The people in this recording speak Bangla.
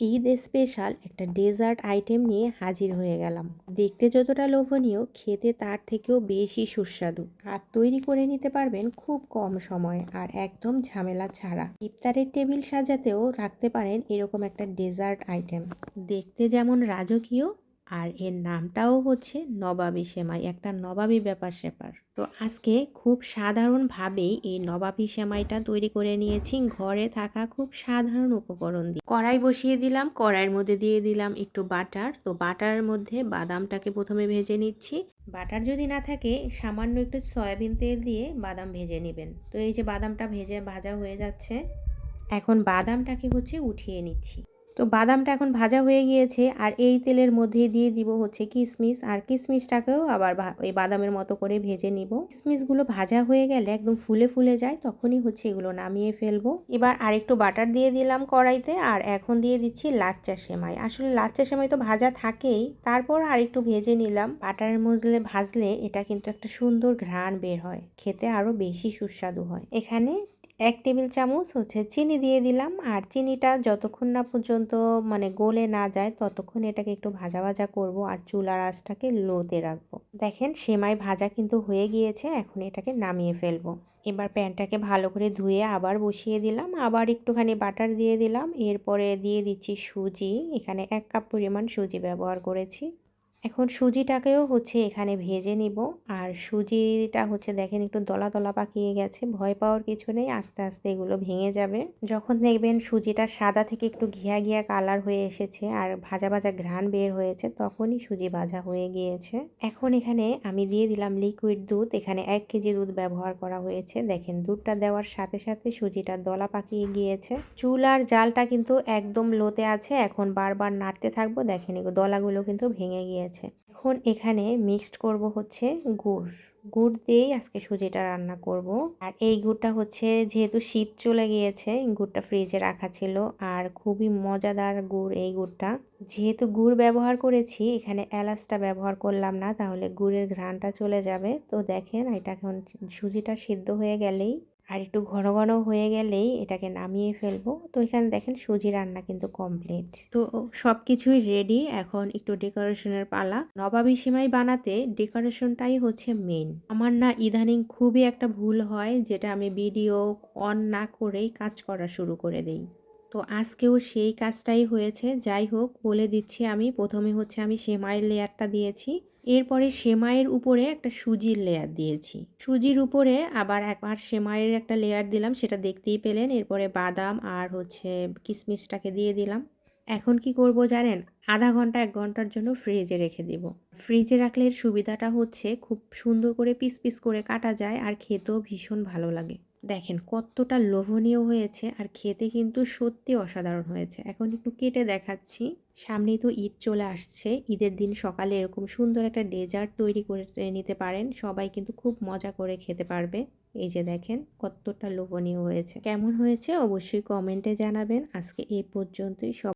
ঈদ স্পেশাল একটা ডেজার্ট আইটেম নিয়ে হাজির হয়ে গেলাম। দেখতে যতটা লোভনীয়, খেতে তার থেকেও বেশি সুস্বাদু। আর তৈরি করে নিতে পারবেন খুব কম সময়ে আর একদম ঝামেলা ছাড়া। ইফতারের টেবিল সাজাতেও রাখতে পারেন এরকম একটা ডেজার্ট আইটেম দেখতে যেমন রাজকীয় আর এর নামটাও হচ্ছে নবাবী সেমাই, একটা নবাবী ব্যাপার স্যাপার। তো আজকে খুব সাধারণভাবেই এই নবাবী সেমাইটা তৈরি করে নিয়েছি, ঘরে থাকা খুব সাধারণ উপকরণ দিয়ে। কড়াই বসিয়ে দিলাম, কড়াইয়ের মধ্যে দিয়ে দিলাম একটু বাটার। তো বাটারের মধ্যে বাদামটাকে প্রথমে ভেজে নিচ্ছি। বাটার যদি না থাকে, সামান্য একটু সয়াবিন তেল দিয়ে বাদাম ভেজে নেবেন। তো এই যে বাদামটা ভেজে ভাজা হয়ে যাচ্ছে, এখন বাদামটাকে হচ্ছে উঠিয়ে নিচ্ছি। তো বাদামটা এখন ভাজা হয়ে গিয়েছে আর এই তেলের মধ্যে দিয়ে দিব হচ্ছে কিশমিশ আর কিশমিশটাকেও আবার এই বাদামের মতো করে ভেজে নিব। কিশমিশগুলো ভাজা হয়ে গেলে একদম ফুলে ফুলে যায়, তখনই হচ্ছে এগুলো নামিয়ে ফেলব। এবার আরেকটু বাটার দিয়ে দিলাম কড়াইতে আর এখন দিয়ে দিচ্ছি লাচ্চা সেমাই। আসলে লাচ্চা সেমাই তো ভাজা থাকেই, তারপর আরেকটু ভেজে নিলাম। বাটারের মধ্যে ভাজলে এটা কিন্তু একটা সুন্দর ঘ্রাণ বের হয়, খেতে আরও বেশি সুস্বাদু হয়। এখানে এক টেবিল চামচ হচ্ছে চিনি দিয়ে দিলাম। আর চিনিটা যতক্ষণ না পর্যন্ত মানে গলে না যায়, ততক্ষণ এটাকে একটু ভাজা ভাজা করব আর চুলার আঁচটাকে লোতে রাখব। দেখেন সেমাই ভাজা কিন্তু হয়ে গিয়েছে, এখন এটাকে নামিয়ে ফেলব। এবার প্যানটাকে ভালো করে ধুয়ে আবার বসিয়ে দিলাম। আবার একটুখানি বাটার দিয়ে দিলাম। এরপরে দিয়ে দিচ্ছি সুজি। এখানে এক কাপ পরিমাণ সুজি ব্যবহার করেছি। এখন সুজিটাকেও হচ্ছে এখানে ভেজে নিব। আর সুজিটা হচ্ছে দেখেন একটু দলা দলা পাকিয়ে গেছে, ভয় পাওয়ার কিছু নেই, আস্তে আস্তে এগুলো ভেঙে যাবে। যখন দেখবেন সুজিটা সাদা থেকে একটু ঘিয়া ঘিয়া কালার হয়ে এসেছে আর ভাজা ভাজা ঘ্রাণ বের হয়েছে, তখনই সুজি ভাজা হয়ে গিয়েছে। এখন এখানে আমি দিয়ে দিলাম লিকুইড দুধ, এখানে এক কেজি দুধ ব্যবহার করা হয়েছে। দেখেন দুধটা দেওয়ার সাথে সাথে সুজিটা দলা পাকিয়ে গিয়েছে। চুল আর জালটা কিন্তু একদম লোতে আছে, এখন বারবার নাড়তে থাকব। দেখেন এগুলো দলাগুলো কিন্তু ভেঙে গিয়েছে। আছে এখন এখানে মিক্সড করব হচ্ছে গুড়। গুড় দিয়েই আজকে সুজিটা রান্না করব। আর এই গুড়টা হচ্ছে যেহেতু শীত চলে গিয়েছে গুড়টা ফ্রিজে রাখা ছিল। আর খুবই মজাদার গুড় এই গুড়টা। যেহেতু গুড় ব্যবহার করেছি, এখানে এলাচটা ব্যবহার করলাম না, তাহলে গুড়ের ঘ্রাণটা চলে যাবে। তো দেখেন, এটা এখন সুজিটা সিদ্ধ হয়ে গেলেই আর একটু ঘন ঘন হয়ে গেলেই এটাকে নামিয়ে ফেলব। তো এখানে দেখেন সুজি রান্না কিন্তু কমপ্লিট তো সব কিছুই রেডি এখন একটু ডেকোরেশনের পালা। নবাবী সিমাই বানাতে ডেকোরেশনটাই হচ্ছে মেন আমার না ইদানিং খুবই একটা ভুল হয়, যেটা আমি ভিডিও অন না করেই কাজ করা শুরু করে দিই। তো আজকেও সেই কাজটাই হয়েছে। যাই হোক, বলে দিচ্ছি আমি, প্রথমে হচ্ছে আমি সেমাইয়ের লেয়ারটা দিয়েছি। এরপরে সেমাইয়ের উপরে একটা সুজির লেয়ার দিয়েছি। সুজির উপরে আবার একবার সেমাইয়ের একটা লেয়ার দিলাম, সেটা দেখতেই পেলেন। এরপরে বাদাম আর হচ্ছে কিশমিশটাকে দিয়ে দিলাম। এখন কি করব জানেন? আধা ঘণ্টা, এক ঘণ্টার জন্য ফ্রিজে রেখে দেব। ফ্রিজে রাখলে এর সুবিধাটা হচ্ছে খুব সুন্দর করে পিস পিস করে কাটা যায় আর খেতেও ভীষণ ভালো লাগে। দেখেন, কতটা লোভনীয় হয়েছে আর খেতে কিন্তু সত্যি অসাধারণ হয়েছে। এখন একটু কেটে দেখাচ্ছি। সামনেই তো ঈদ চলে আসছে। ঈদের দিন সকালে এরকম সুন্দর একটা ডেজার্ট তৈরি করে নিতে পারেন। সবাই কিন্তু খুব মজা করে খেতে পারবে। এই যে দেখেন, কতটা লোভনীয় হয়েছে। কেমন হয়েছে অবশ্যই কমেন্টে জানাবেন। আজকে এই পর্যন্তই। সব